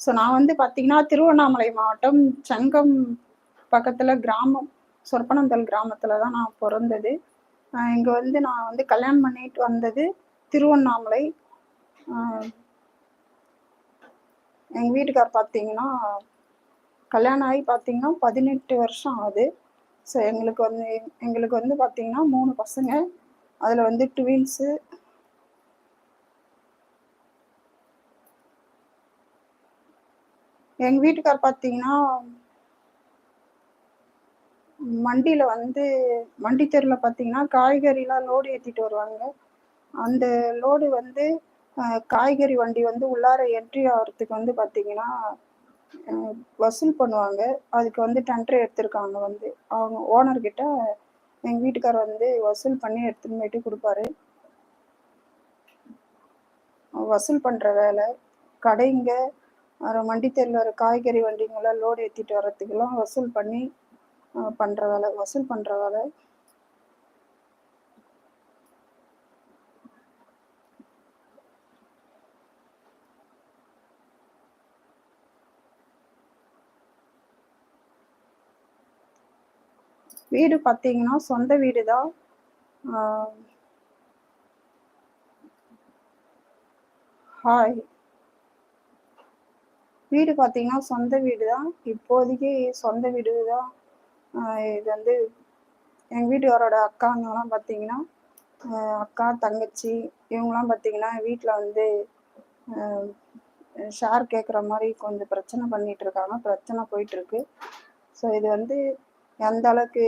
So நான் வந்து பார்த்தீங்கன்னா திருவண்ணாமலை மாவட்டம் சங்கம் பக்கத்தில் கிராமம் சொற்பனந்தல் கிராமத்தில் தான் நான் பிறந்தது. இங்கே வந்து நான் வந்து கல்யாணம் பண்ணிட்டு வந்தது திருவண்ணாமலை. எங்கள் வீட்டுக்கார் பார்த்தீங்கன்னா கல்யாணம் ஆகி பார்த்தீங்கன்னா பதினெட்டு வருஷம் ஆகுது. ஸோ எங்களுக்கு வந்து எங்களுக்கு வந்து பார்த்தீங்கன்னா மூணு பசங்க. அதில் வந்து ட்வின்ஸு எங்கள் வீட்டுக்கார் பார்த்தீங்கன்னா மண்டியில வந்து மண்டி தெருவில் பார்த்தீங்கன்னா காய்கறிலாம் லோடு ஏற்றிட்டு வருவாங்க. அந்த லோடு வந்து காய்கறி வண்டி வந்து உள்ளார என்ட்ரி ஆகிறதுக்கு வந்து பார்த்தீங்கன்னா வசூல் பண்ணுவாங்க. அதுக்கு வந்து டெண்டர் எடுத்திருக்காங்க வந்து. அவங்க ஓனர்கிட்ட எங்கள் வீட்டுக்கார் வந்து வசூல் பண்ணி எடுத்துன்னு போயிட்டு கொடுப்பாரு. வசூல் பண்ணுற வேலை கடைங்க வண்டி தெருவில் காய்கறி வண்டிங்கெல்லாம் லோடு ஏற்றிட்டு வர்றதுக்கெல்லாம் வசூல் பண்ணி பண்ணுற வேலை வசூல் பண்ணுற வேலை. வீடு பார்த்தீங்கன்னா சொந்த வீடு தான் ஹாய் வீடு பார்த்தீங்கன்னா சொந்த வீடு தான் இப்போதைக்கு சொந்த வீடு தான் இது வந்து எங்கள் வீட்டுக்காரோட அக்காங்கெல்லாம் பார்த்தீங்கன்னா அக்கா தங்கச்சி இவங்கெல்லாம் பார்த்தீங்கன்னா வீட்டில் வந்து ஷேர் கேட்குற மாதிரி கொஞ்சம் பிரச்சனை பண்ணிட்டு இருக்காங்க. பிரச்சனை போயிட்டுருக்கு. ஸோ இது வந்து எந்த அளவுக்கு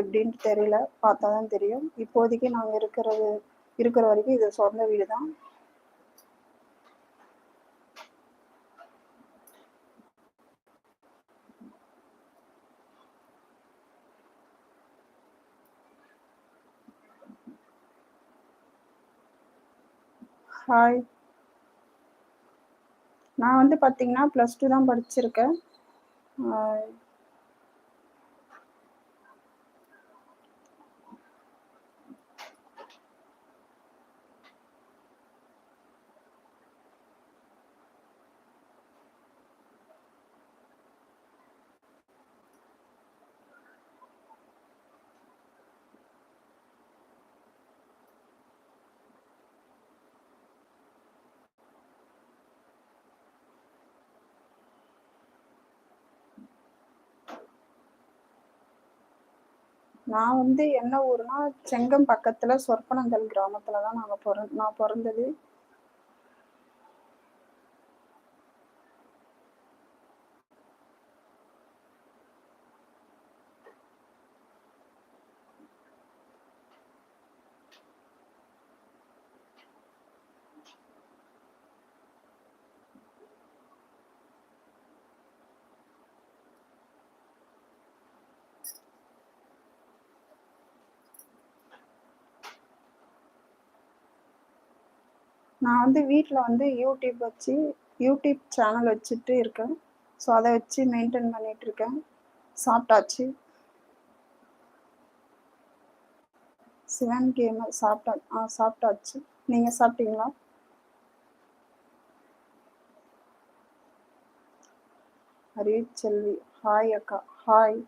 எப்படின்னு தெரியல. பார்த்தா தான் தெரியும். இப்போதைக்கு நாங்கள் இருக்கிறது இருக்கிற வரைக்கும் இது சொந்த வீடு தான் ஹாய் நான் வந்து பார்த்தீங்கன்னா ப்ளஸ் டூ தான் படிச்சிருக்கேன். நான் வந்து என்ன ஊர்னா செங்கம் பக்கத்துல சொற்பனங்கல் கிராமத்துல தான் நாங்க பிறந் நான் பிறந்தது. நான் வந்து வீட்டில் வந்து யூடியூப் வச்சு யூடியூப் சேனல் வச்சுட்டு இருக்கேன். ஸோ அதை வச்சு மெயின்டைன் பண்ணிட்டு இருக்கேன். சாப்பிட்டாச்சு. சிவன் கேமர் சாப்பிட்டா ஆ சாப்பிட்டாச்சு. நீங்கள் சாப்பிட்டீங்களா? ஹரி செல்வி ஹாய் அக்கா. ஹாய்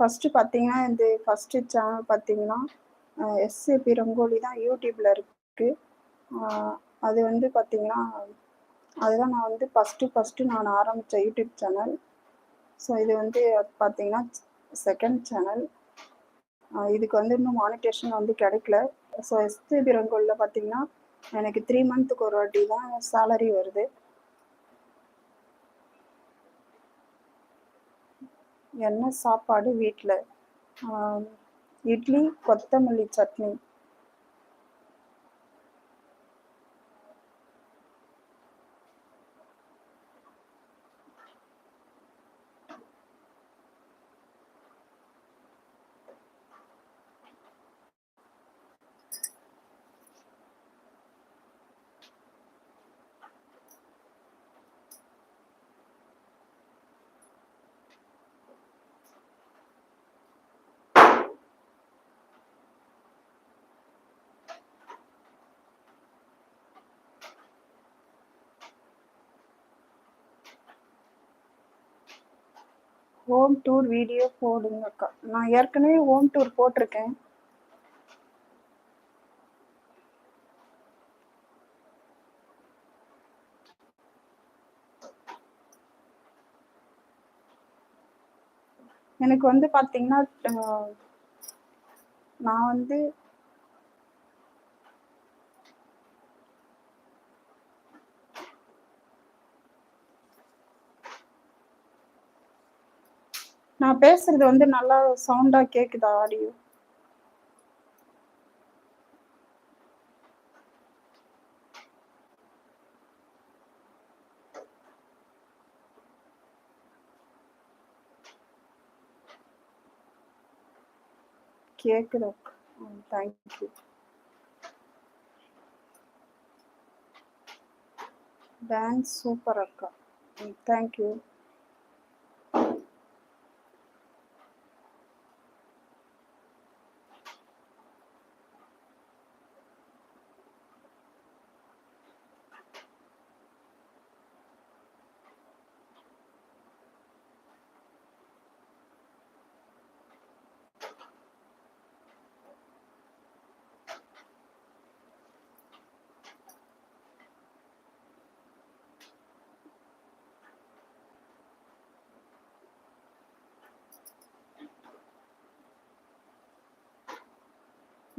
ஃபஸ்ட்டு பார்த்தீங்கன்னா இந்த ஃபஸ்ட்டு சேனல் பார்த்தீங்கன்னா எஸ்ஏபி ரங்கோலி தான் யூடியூப்பில் இருக்குது அது வந்து பார்த்தீங்கன்னா அதுதான் நான் வந்து ஃபஸ்ட்டு ஃபஸ்ட்டு நான் ஆரம்பித்த யூடியூப் சேனல் ஸோ இது வந்து பார்த்தீங்கன்னா செகண்ட் சேனல் இதுக்கு வந்து இன்னும் மானிட்டேஷன் வந்து கிடைக்கல. ஸோ எஸ்ஏபி ரங்கோலியில் பார்த்தீங்கன்னா எனக்கு த்ரீ மந்த்துக்கு ஒரு வாட்டி தான் சேலரி வருது. என்ன சாப்பாடு வீட்டில் இட்லி கொத்தமல்லி சட்னி. ஹோம் டூர் வீடியோ போடுங்கக்கா நான் ஏற்கனவே ஹோம் டூர் போட்டிருக்கேன். எனக்கு வந்து பார்த்தீங்கன்னா நான் வந்து நான் பேசுறது வந்து நல்லா சவுண்டா கேக்குதா ஆடியோ கேக்குதா தேங்க்யூ டான்ஸ் சூப்பர் அக்கா. தேங்க்யூ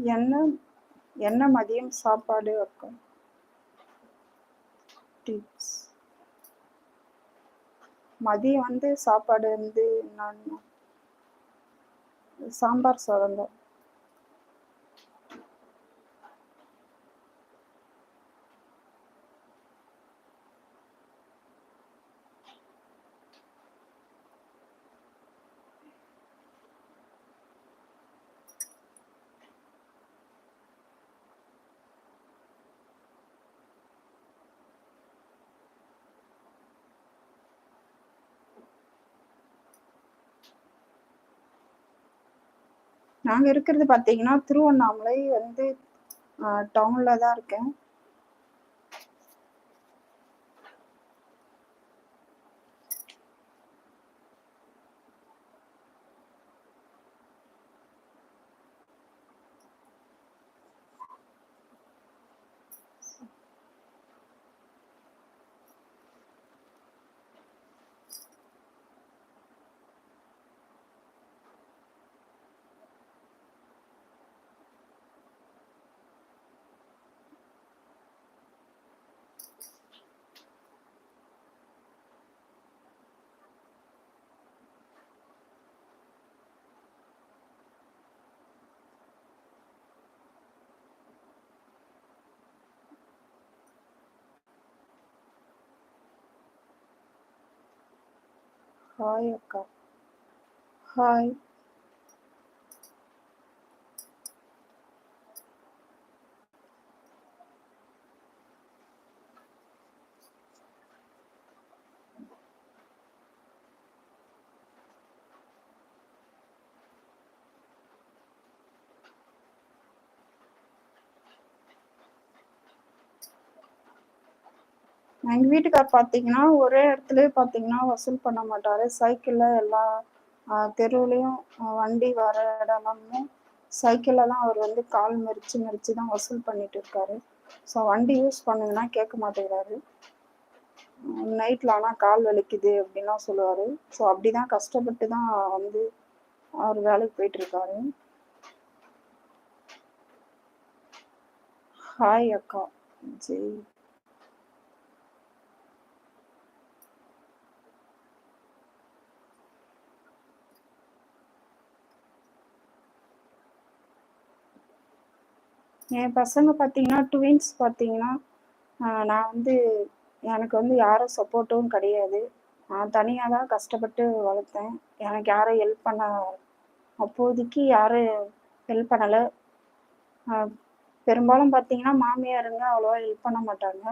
என்ன என்ன மதியம் சாப்பாடு அக்கா டிப்ஸ் மதியம் வந்து சாப்பாடு வந்து நான் சாம்பார் சாதம் தான். நாங்கள் இருக்கிறது பார்த்தீங்கன்னா திருவண்ணாமலை வந்து டவுனில் தான் இருக்கேன். ஹாய் அக்கா ஹாய் எங்க வீட்டுக்கார் பாத்தீங்கன்னா ஒரே இடத்துல பாத்தீங்கன்னா வசூல் பண்ண மாட்டாரு. சைக்கிள்ல எல்லா ஆஹ், தெருவுலயும் வண்டி வர இடமும் சைக்கிள்ல தான் அவர் வந்து கால் மெரிச்சு மெரிச்சு தான் வசூல் பண்ணிட்டு இருக்காரு. ஸோ வண்டி யூஸ் பண்ணுங்கன்னா கேட்க மாட்டேங்கிறாரு. நைட்ல ஆனா கால் வலிக்குது அப்படின்லாம் சொல்லுவாரு. ஸோ அப்படிதான் கஷ்டப்பட்டு தான் வந்து அவர் வேலைக்கு போயிட்டு இருக்காரு. ஹாய் அக்கா. ஜெய். என் பசங்க பார்த்தீங்கன்னா ட்வின்ஸ் பார்த்தீங்கன்னா நான் வந்து எனக்கு வந்து யாரும் சப்போர்ட்டும் கிடையாது. நான் தனியாக தான் கஷ்டப்பட்டு வளர்த்தேன். எனக்கு யாரும் ஹெல்ப் பண்ண அப்போதைக்கு யாரும் ஹெல்ப் பண்ணலை. பெரும்பாலும் பார்த்தீங்கன்னா மாமியாருங்க அவ்வளோவா ஹெல்ப் பண்ண மாட்டாங்க.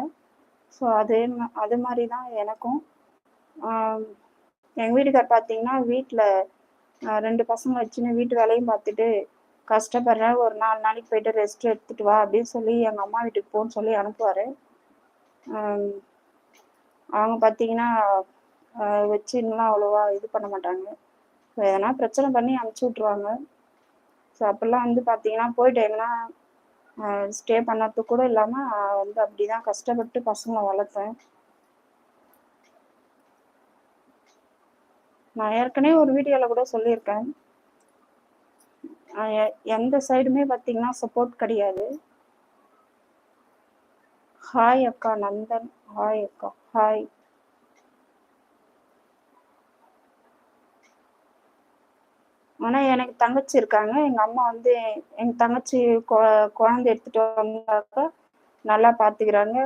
ஸோ அதே அது மாதிரி தான் எனக்கும் எங்கள் வீட்டுக்கார் பார்த்தீங்கன்னா வீட்டில் ரெண்டு பசங்க வச்சுன்னு வீட்டு வேலையும் பார்த்துட்டு கஷ்டப்படுறேன். ஒரு நாலு நாளைக்கு போயிட்டு ரெஸ்ட் எடுத்துட்டு வா அப்படின்னு சொல்லி எங்கள் அம்மா வீட்டுக்கு போன்னு சொல்லி அனுப்புவார். அவங்க பார்த்தீங்கன்னா வச்சுன்னுலாம் அவ்வளோவா இது பண்ண மாட்டாங்க. எதனா பிரச்சனை பண்ணி அனுப்பிச்சி விட்ருவாங்க ஸோ அப்போல்லாம் வந்து பார்த்தீங்கன்னா போயிட்டு எங்கன்னா ஸ்டே பண்ணது கூட இல்லாமல் வந்து அப்படி தான் கஷ்டப்பட்டு பசங்களை வளர்த்தேன். நான் ஏற்கனவே ஒரு வீடியோவில் கூட சொல்லியிருக்கேன். எந்த சைடுமே பார்த்தீங்கன்னா சப்போர்ட் கிடையாது. ஹாய் அக்கா நந்தன். ஹாய் அக்கா. ஹாய் ஆனா எனக்கு தங்கச்சி இருக்காங்க. எங்க அம்மா வந்து எங்க தங்கச்சி குழந்தை எடுத்துட்டு வந்தாக்க நல்லா பாத்துக்கிறாங்க.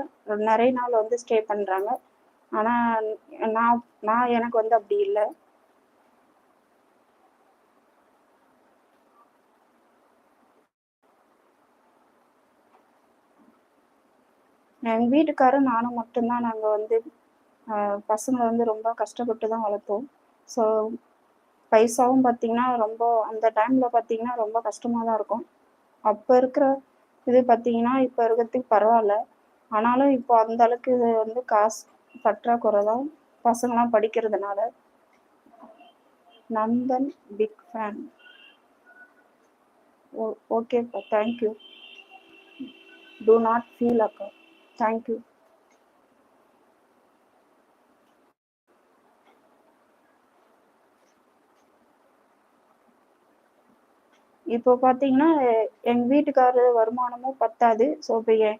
நிறைய நாள் வந்து ஸ்டே பண்றாங்க. ஆனா நான் நான் எனக்கு வந்து அப்படி இல்லை. எங்கள் வீட்டுக்காரரும் நானும் மட்டும்தான் நாங்கள் வந்து பசங்களை வந்து ரொம்ப கஷ்டப்பட்டு தான் வளர்த்தோம். ஸோ பைசாவும் பார்த்தீங்கன்னா ரொம்ப அந்த டைமில் பார்த்தீங்கன்னா ரொம்ப கஷ்டமாக தான் இருக்கும். அப்போ இருக்கிற இது பார்த்தீங்கன்னா இப்போ இருக்கிறதுக்கு பரவாயில்ல. ஆனாலும் இப்போ அந்த அளவுக்கு இது வந்து காசு பற்றாக்குறை தான் பசங்களாம் படிக்கிறதுனால. நந்தன் பிக் ஃபேன் ஓ ஓகேப்பா thank you do not feel அக்கா. தேங்க்யூ இப்போ பார்த்தீங்கன்னா எங்கள் வீட்டுக்காரர் வருமானமும் பத்தாது. ஸோ இப்போ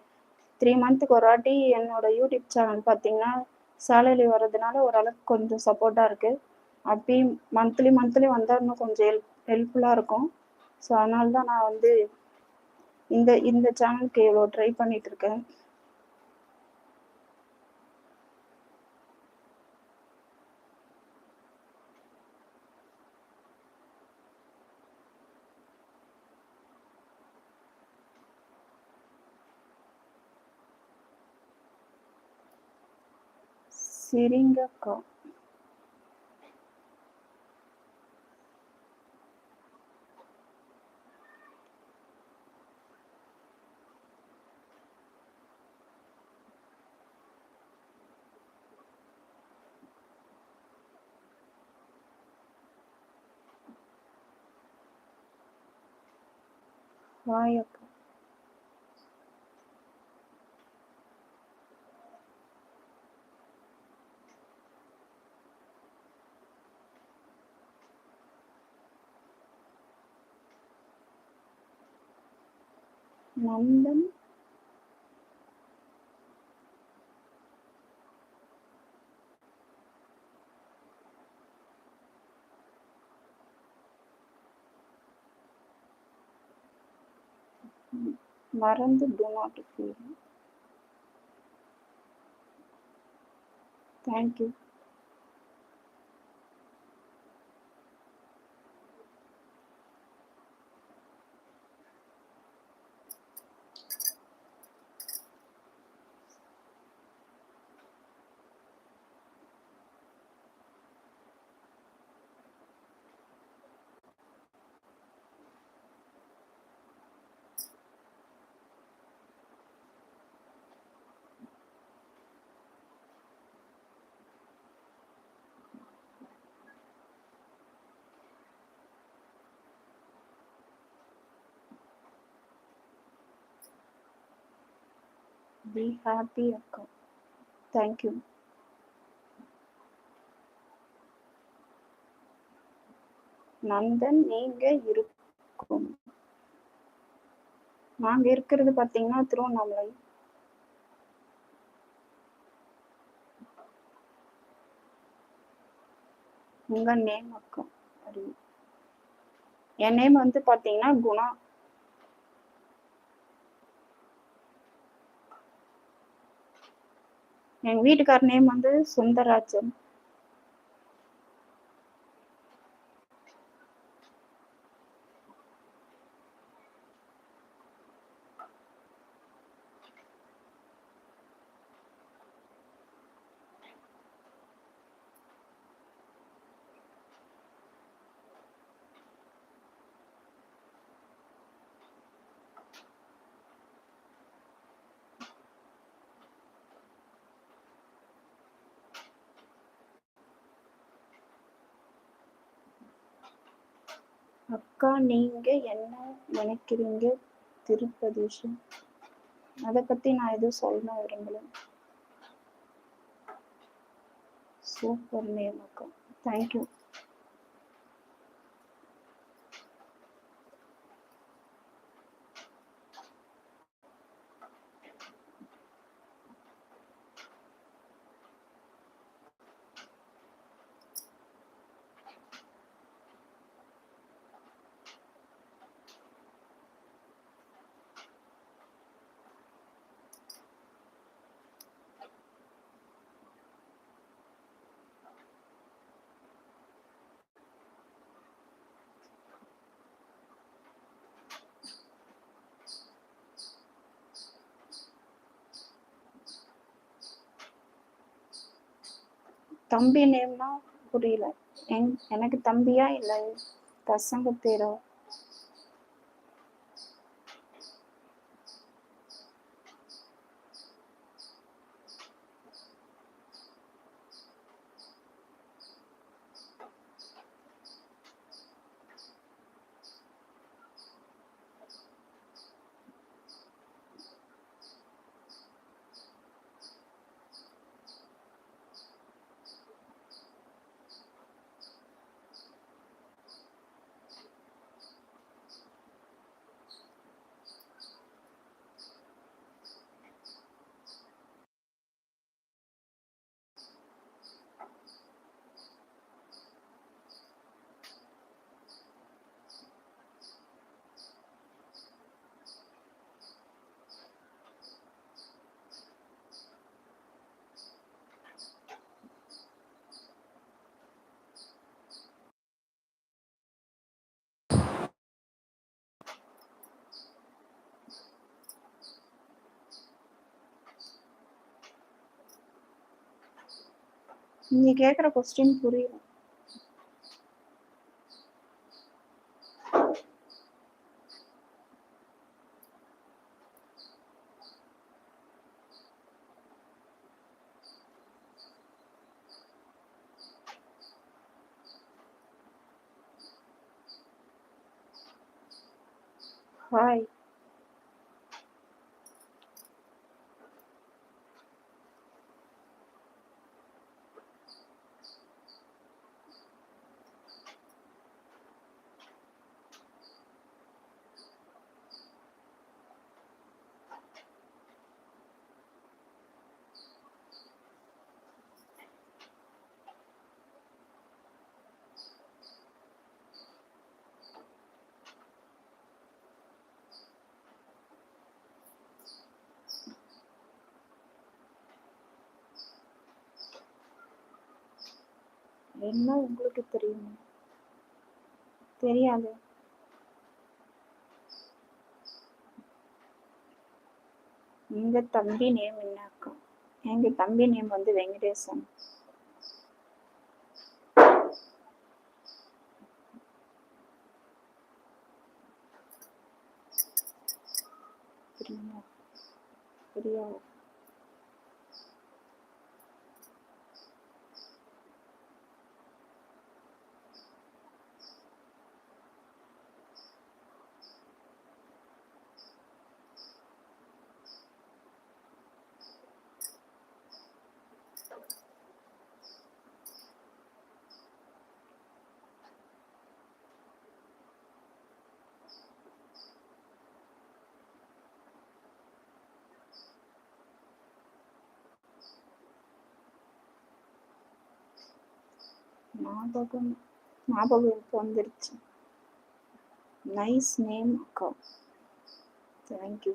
த்ரீ மந்த்துக்கு ஒரு வாட்டி என்னோட யூடியூப் சேனல் பார்த்தீங்கன்னா சேலரி வர்றதுனால ஓரளவுக்கு கொஞ்சம் சப்போர்ட்டாக இருக்குது அப்பயும் மந்த்லி மந்த்லி வந்தால் இன்னும் கொஞ்சம் ஹெல்ப் ஹெல்ப்ஃபுல்லாக இருக்கும். ஸோ அதனால தான் நான் வந்து இந்த இந்த சேனலுக்கு இவ்வளோ ட்ரை பண்ணிட்டு இருக்கேன் சரிங்கக்கா ஹாய் அக்கா நந்தன் மறந்து do not feel thank Be happy அக்கா தேங்க்யூ நந்தன் நீங்க இருக்கும். நாங்க இருக்கிறது பாத்தீங்கன்னா திருவண்ணாமலை. உங்க நேம் அக்கா என் நேம் வந்து பாத்தீங்கன்னா குணா. எங்க வீட்டுக்கார் நேம் வந்து சுந்தரராஜன். அக்கா நீங்க என்ன நினைக்கிறீங்க? திருப்பதீஷன் அதை பத்தி நான் எதுவும் சொல்ல விரும்பல. சூப்பர் நேம் அக்கா. தேங்க்யூ தம்பி நேம்னா புரியல. என் எனக்கு தம்பியா இல்லை? பசங்க பேரோ? நீங்க கேக்குற கொஸ்டின் புரியல ஹாய் என்ன உங்களுக்கு தெரியும்? தெரியாது. எங்க தம்பி நேம் என்ன அக்கா? எங்க தம்பி நேம் வந்து வெங்கடேசன். பிரியா பிரியா ஞாபகம் ஞாபகம் இப்போ வந்துருச்சு. நைஸ் நேம் அக்கா. தேங்க்யூ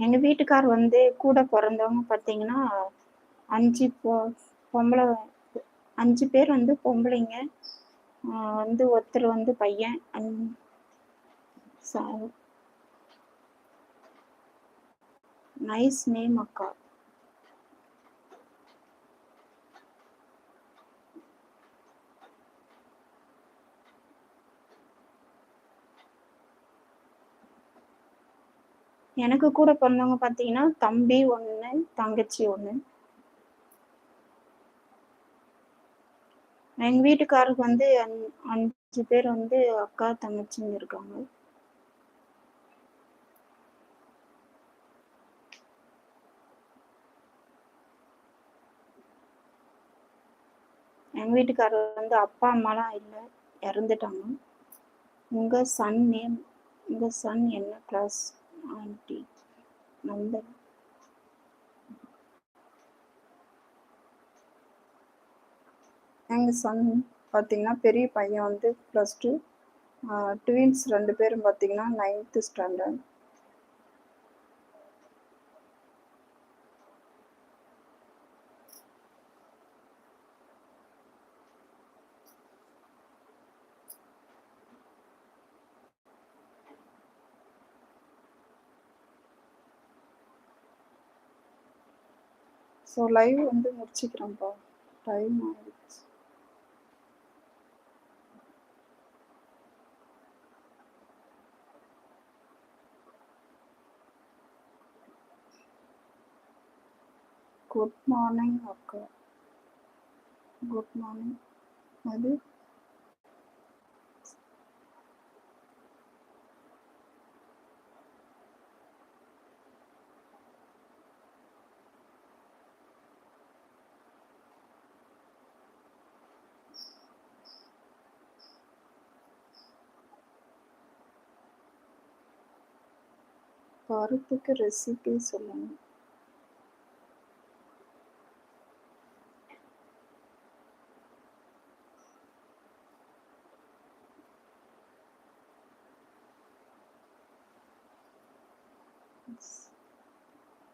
எங்க வீட்டுக்கார் வந்து கூட பிறந்தவங்க பார்த்தீங்கன்னா அஞ்சு பொ பொம்பளை அஞ்சு பேர் வந்து பொம்பளைங்க. வந்து ஒருத்தர் வந்து பையன் நைஸ் நேம் அக்கா. எனக்கு கூட பிறந்தவங்க பார்த்தீங்கன்னா தம்பி ஒன்று தங்கச்சி ஒன்று எங்க வீட்டுக்காரருக்கு வந்து அஞ்- அஞ்சு பேர் வந்து அக்கா தங்கச்சிங்க இருக்காங்க. எங்க வீட்டுக்காரர் வந்து அப்பா அம்மாலாம் இல்லை இறந்துட்டாங்க. உங்க சன் நேம் உங்க சன் என்ன கிளாஸ் ஆண்டி நந்தன் எங்கள் சன் பார்த்தீங்கன்னா பெரிய பையன் வந்து ப்ளஸ் டூ ட்வின்ஸ் ரெண்டு பேரும் பார்த்தீங்கன்னா நைன்த்து ஸ்டாண்டர்ட் ஸோ லைவ் வந்து முடிச்சுக்கிறேன்ப்பா. டைம் ஆயிடுச்சு. குட் மார்னிங் அக்கா. குட் மார்னிங் அது? பருப்புக்கு ரெசிபி சொல்லுங்க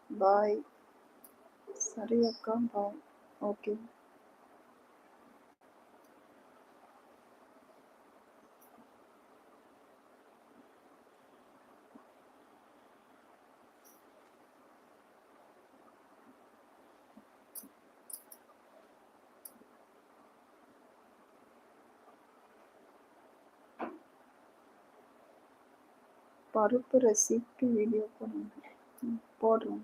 பாய் சரி அக்கா பாய் ஓகே பருப்பு ரெசிபி வீடியோ போடுங்க. போடுறோம்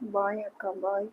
பாய் அக்கா பாய்.